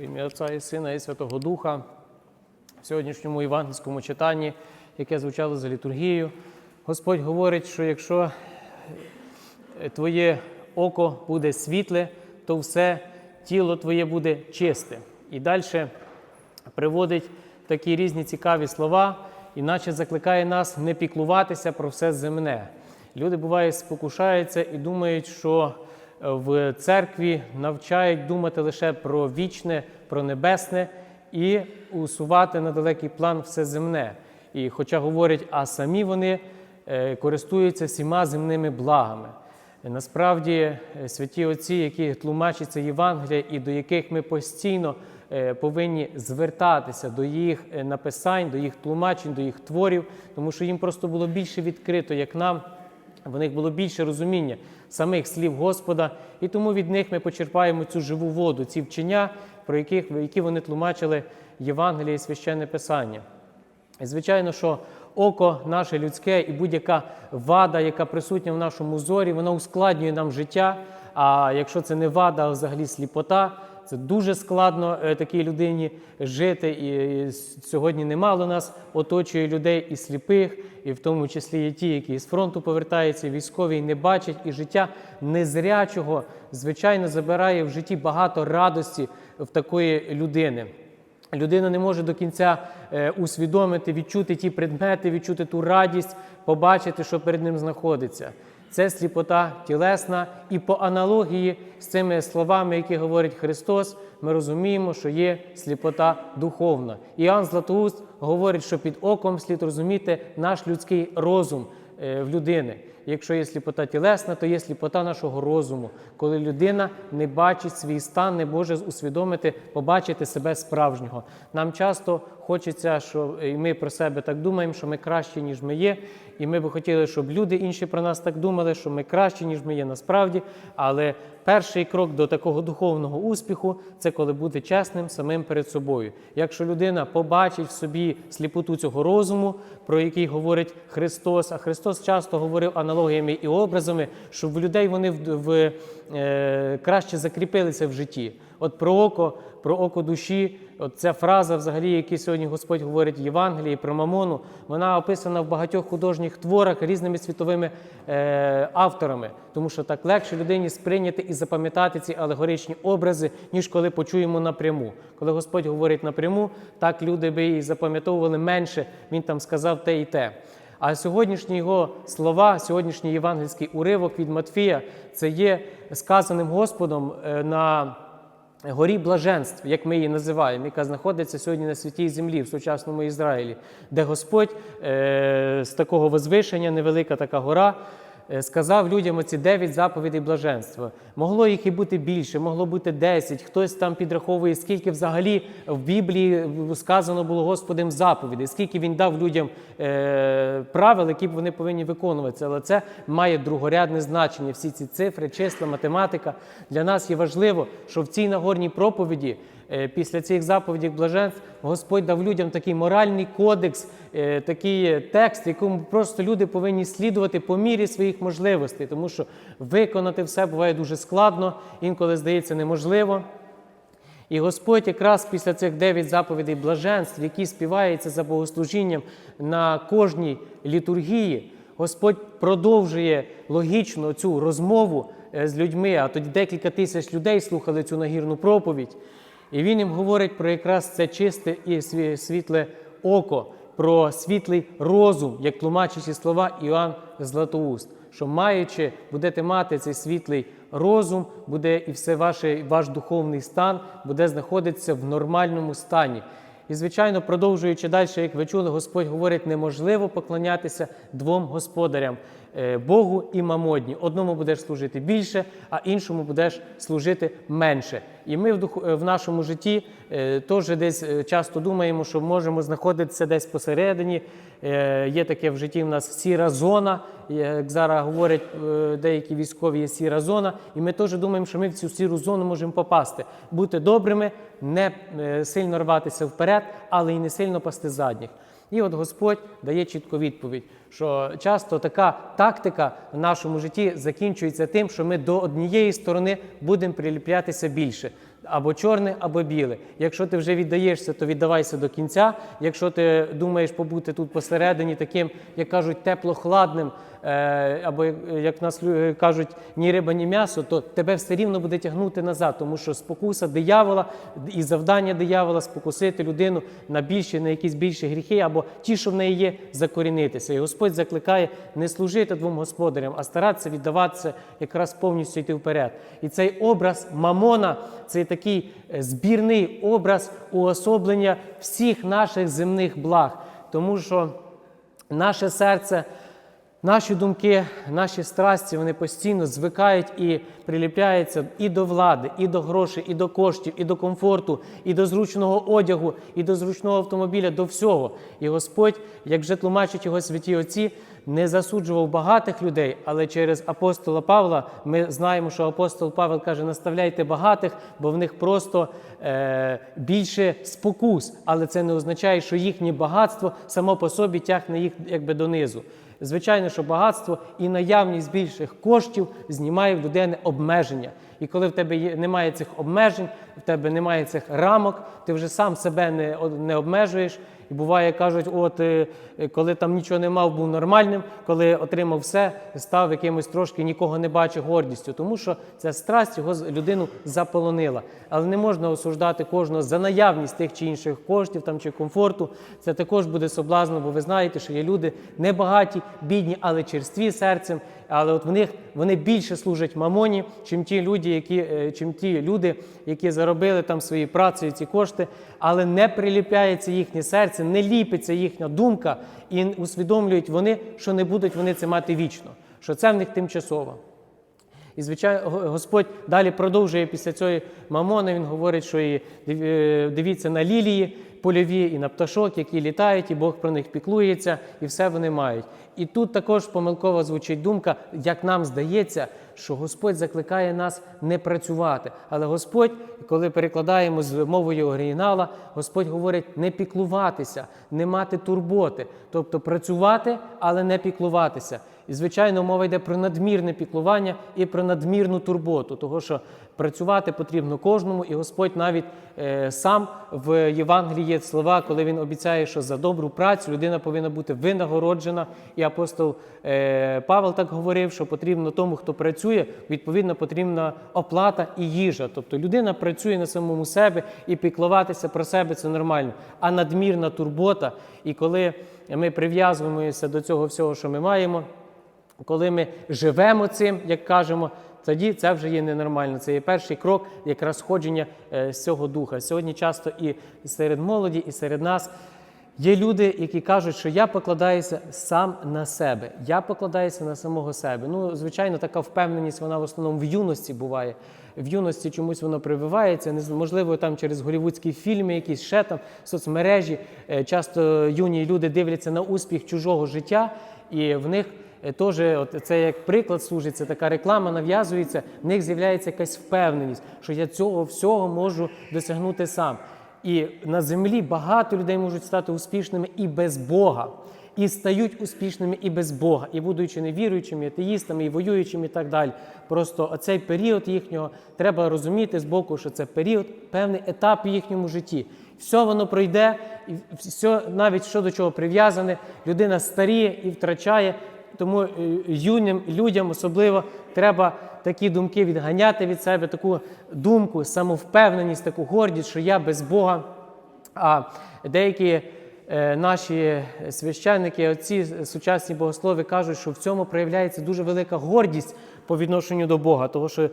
В ім'я Отця і Сина і Святого Духа в сьогоднішньому євангельському читанні, яке звучало за літургією, Господь говорить, що якщо е, твоє око буде світле, то все тіло твоє буде чисте. І далі приводить такі різні цікаві слова, іначе закликає нас не піклуватися про все земне. Люди буває спокушаються і думають, що в церкві навчають думати лише про вічне, про небесне і усувати на далекий план все земне. І хоча говорять, а самі вони е, користуються всіма земними благами. Насправді, е, святі отці, які тлумачать це Євангелія і до яких ми постійно е, повинні звертатися до їх написань, до їх тлумачень, до їх творів, тому що їм просто було більше відкрито, як нам. В них було більше розуміння самих слів Господа, і тому від них ми почерпаємо цю живу воду, ці вчення, про яких, які вони тлумачили Євангеліє і священне Писання. І звичайно, що око наше людське і будь-яка вада, яка присутня в нашому зорі, вона ускладнює нам життя. А якщо це не вада, а взагалі сліпота, це дуже складно е, такій людині жити. І сьогодні немало нас оточує людей і сліпих, і в тому числі і ті, які з фронту повертаються, військові і не бачать, і життя незрячого, звичайно, забирає в житті багато радості в такої людини. Людина не може до кінця е, усвідомити, відчути ті предмети, відчути ту радість, побачити, що перед ним знаходиться. Це сліпота тілесна, і по аналогії з цими словами, які говорить Христос, ми розуміємо, що є сліпота духовна. Іоанн Златоуст говорить, що під оком слід розуміти наш людський розум е, в людини. Якщо є сліпота тілесна, то є сліпота нашого розуму, коли людина не бачить свій стан, не може усвідомити, побачити себе справжнього. Нам часто хочеться, що і ми про себе так думаємо, що ми кращі, ніж ми є. І ми би хотіли, щоб люди інші про нас так думали, що ми кращі, ніж ми є насправді. Але перший крок до такого духовного успіху це коли бути чесним самим перед собою. Якщо людина побачить в собі сліпоту цього розуму, про який говорить Христос, а Христос часто говорив аналогіями і образами, щоб в людей вони в, в е, краще закріпилися в житті. От про око, про око душі, от ця фраза, взагалі, яку сьогодні Господь говорить в Євангелії про Мамону, вона описана в багатьох художніх творах різними світовими е, авторами, тому що так легше людині сприйняти і запам'ятати ці алегоричні образи, ніж коли почуємо напряму. Коли Господь говорить напряму, так люди би і запам'ятовували менше. Він там сказав те і те. А сьогоднішні його слова, сьогоднішній євангельський уривок від Матфія, це є сказаним Господом е, на горі блаженств, як ми її називаємо, яка знаходиться сьогодні на святій землі в сучасному Ізраїлі, де Господь е, з такого возвишення, невелика така гора. Е, Сказав людям оці дев'ять заповідей блаженства. Могло їх і бути більше, могло бути десять. Хтось там підраховує, скільки взагалі в Біблії сказано було Господем заповідей, скільки він дав людям е, правил, які вони повинні виконуватися. Але це має другорядне значення. Всі ці цифри, числа, математика. Для нас є важливо, що в цій нагорній проповіді. Е, Після цих заповідей блаженств Господь дав людям такий моральний кодекс, е, такий текст, якому просто люди повинні слідувати по мірі своїх можливостей, тому що виконати все буває дуже складно, інколи здається неможливо. І Господь якраз після цих дев'ять заповідей блаженств, які співаються за богослужінням на кожній літургії, Господь продовжує логічно цю розмову е, з людьми, а тоді декілька тисяч людей слухали цю нагірну проповідь. І він їм говорить про якраз це чисте і світле око, про світлий розум, як тлумачачі слова Іоанн Златоуст, що маючи, будете мати цей світлий розум, буде і все ваше, ваш духовний стан буде знаходитися в нормальному стані. І, звичайно, продовжуючи далі, як ви чули, Господь говорить, неможливо поклонятися двом господарям Богу і мамодні. Одному будеш служити більше, а іншому будеш служити менше. І ми в, е, нашому житті е, теж десь е, часто думаємо, що можемо знаходитися десь посередині. Е, Є таке в житті в нас сіра зона, як зараз говорять е, деякі військові, є сіра зона. І ми теж думаємо, що ми в цю сіру зону можемо попасти. Бути добрими, не е, сильно рватися вперед, але й не сильно пасти задніх. І от Господь дає чітку відповідь, що часто така тактика в нашому житті закінчується тим, що ми до однієї сторони будемо приліплятися більше. Або чорне, або біле. Якщо ти вже віддаєшся, то віддавайся до кінця. Якщо ти думаєш побути тут посередині, таким, як кажуть, тепло-хладним, е, або як- як нас кажуть, ні риба, ні м'ясо, то тебе все рівно буде тягнути назад, тому що спокуса диявола і завдання диявола спокусити людину на більші, на якісь більші гріхи, або ті, що в неї є, закорінитися. І Господь закликає не служити двом господарям, а старатися віддаватися якраз повністю йти вперед. І цей образ Мамона це такий е, збірний образ уособлення всіх наших земних благ, тому що наше серце. Наші думки, наші страсті, вони постійно звикають і приліпляються і до влади, і до грошей, і до коштів, і до комфорту, і до зручного одягу, і до зручного автомобіля, до всього. І Господь, як вже тлумачать його святі отці, не засуджував багатих людей, але через апостола Павла ми знаємо, що апостол Павел каже: наставляйте багатих, бо в них просто е, більше спокус. Але це не означає, що їхнє багатство само по собі тягне їх якби донизу. Звичайно, що багатство і наявність більших коштів знімає в людини обмеження. І коли в тебе є, немає цих обмежень, в тебе немає цих рамок, ти вже сам себе не, не обмежуєш. І буває, кажуть, от е, е, коли там нічого не мав, був нормальним, коли отримав все, став якимось трошки нікого не бачив гордістю, тому що ця страсть його людину заполонила. Але не можна осуждати кожного за наявність тих чи інших коштів там чи комфорту. Це також буде соблазно, бо ви знаєте, що є люди небагаті, бідні, але черстві серцем. Але от в них вони більше служать мамоні, чим ті люди, які е, чим ті люди, які заробили там своєю працею ці кошти, але не приліпляється їхнє серце, не ліпиться їхня думка, і усвідомлюють вони, що не будуть вони це мати вічно, що це в них тимчасово. І, звичайно, Господь далі продовжує після цієї мамони. Він говорить, що і е, дивіться на лілії польові і на пташок, які літають, і Бог про них піклується, і все вони мають. І тут також помилково звучить думка, як нам здається, що Господь закликає нас не працювати. Але Господь, коли перекладаємо з мовою оригінала, Господь говорить не піклуватися, не мати турботи, тобто працювати, але не піклуватися. І, звичайно, мова йде про надмірне піклування і про надмірну турботу, того що працювати потрібно кожному, і Господь навіть е, сам в Євангелії є слова, коли він обіцяє, що за добру працю людина повинна бути винагороджена. І апостол е, Павел так говорив, що потрібно тому, хто працює, відповідно потрібна оплата і їжа. Тобто людина працює на самому себе і піклуватися про себе це нормально. А надмірна турбота, і коли ми прив'язуємося до цього всього, що ми маємо. Коли ми живемо цим, як кажемо, тоді це вже є ненормально. Це є перший крок якраз сходження е, з цього духа. Сьогодні часто і серед молоді, і серед нас є люди, які кажуть, що я покладаюся сам на себе, я покладаюся на самого себе. Ну, звичайно, така впевненість вона в основному в юності буває. В юності чомусь воно прививається, можливо, там через голівудські фільми, якісь ще там соцмережі. Е, Часто юні люди дивляться на успіх чужого життя, і в них Теж от це як приклад служить, це така реклама нав'язується, в них з'являється якась впевненість, що я цього всього можу досягнути сам. І на землі багато людей можуть стати успішними і без Бога, і стають успішними і без Бога, і будучи невіруючими, атеїстами, і воюючими, і так далі. Просто оцей період їхнього треба розуміти з боку, що це період, певний етап в їхньому житті. Все воно пройде, і все, навіть що до чого прив'язане, людина старіє і втрачає. Тому е, юним людям особливо треба такі думки відганяти від себе, таку думку, самовпевненість, таку гордість, що я без Бога. А деякі е, наші священники, отці, сучасні богослови кажуть, що в цьому проявляється дуже велика гордість по відношенню до Бога, тому що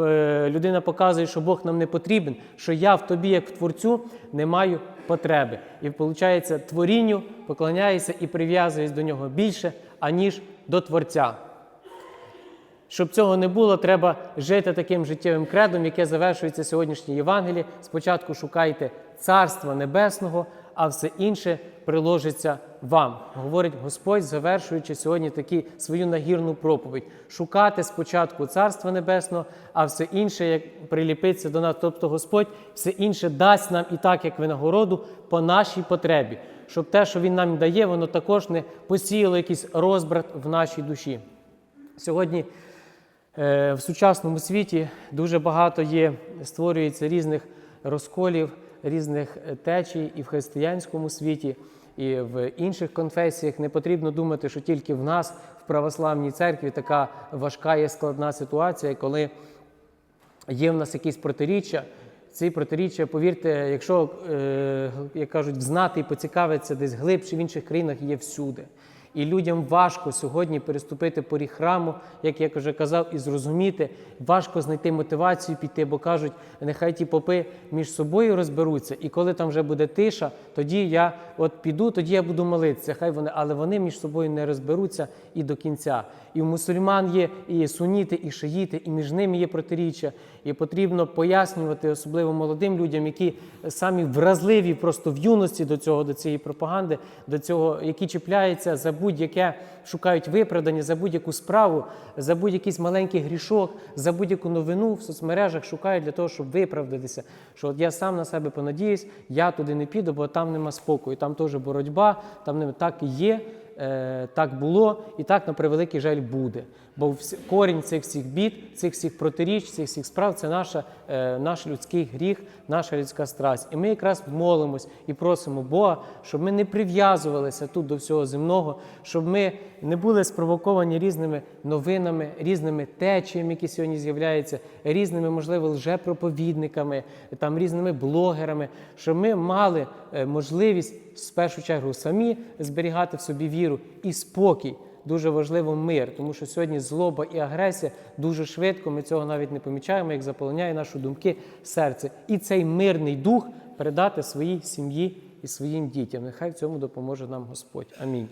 е, людина показує, що Бог нам не потрібен, що я в тобі, як в творцю, не маю потреби. І виходить, творінню поклоняється і прив'язується до нього більше, аніж до Творця. Щоб цього не було, треба жити таким життєвим кредом, яке завершується сьогоднішнє Євангеліє. Спочатку шукайте Царства Небесного, а все інше приложиться вам. Говорить Господь, завершуючи сьогодні такі свою нагірну проповідь. Шукати спочатку Царства Небесного, а все інше, як приліпиться до нас. Тобто Господь все інше дасть нам і так, як винагороду, по нашій потребі, щоб те, що Він нам дає, воно також не посіяло якийсь розбрат в нашій душі. Сьогодні Е, В сучасному світі дуже багато є, створюється різних розколів, різних е, течій і в християнському світі, і в інших конфесіях. Не потрібно думати, що тільки в нас, в православній церкві, така важка є складна ситуація, коли є в нас якісь протиріччя. Ці протиріччя, повірте, якщо, е, як кажуть, взнати і поцікавитися десь глибше в інших країнах є всюди. І людям важко сьогодні переступити поріг храму, як я вже казав, і зрозуміти, важко знайти мотивацію піти, бо кажуть, нехай ті попи між собою розберуться, і коли там вже буде тиша, тоді я от піду, тоді я буду молитися. Хай вони, але вони між собою не розберуться і до кінця. І в мусульман є і суніти, і шиїти, і між ними є протиріччя. І потрібно пояснювати, особливо молодим людям, які самі вразливі просто в юності до цього, до цієї пропаганди, до цього, які чіпляються за будь-яке, шукають виправдання за будь-яку справу, за будь-якийсь маленький грішок, за будь-яку новину в соцмережах шукають для того, щоб виправдатися. Що от я сам на себе понадіюсь, я туди не піду, бо там нема спокою, там теж боротьба, там не так і є. Е, так було і так, на превеликий жаль, буде. Бо корінь цих всіх бід, цих всіх протиріч, цих всіх справ це наша, е, наш людський гріх, наша людська страсть. І ми якраз молимось і просимо Бога, щоб ми не прив'язувалися тут до всього земного, щоб ми не були спровоковані різними новинами, різними течіями, які сьогодні з'являються, різними, можливо, лжепроповідниками, там різними блогерами, щоб ми мали е, можливість в першу чергу самі зберігати в собі віру і спокій. Дуже важливо мир, тому що сьогодні злоба і агресія дуже швидко. Ми цього навіть не помічаємо, як заполоняє наші думки серце. І цей мирний дух передати своїй сім'ї і своїм дітям. Нехай в цьому допоможе нам Господь. Амінь.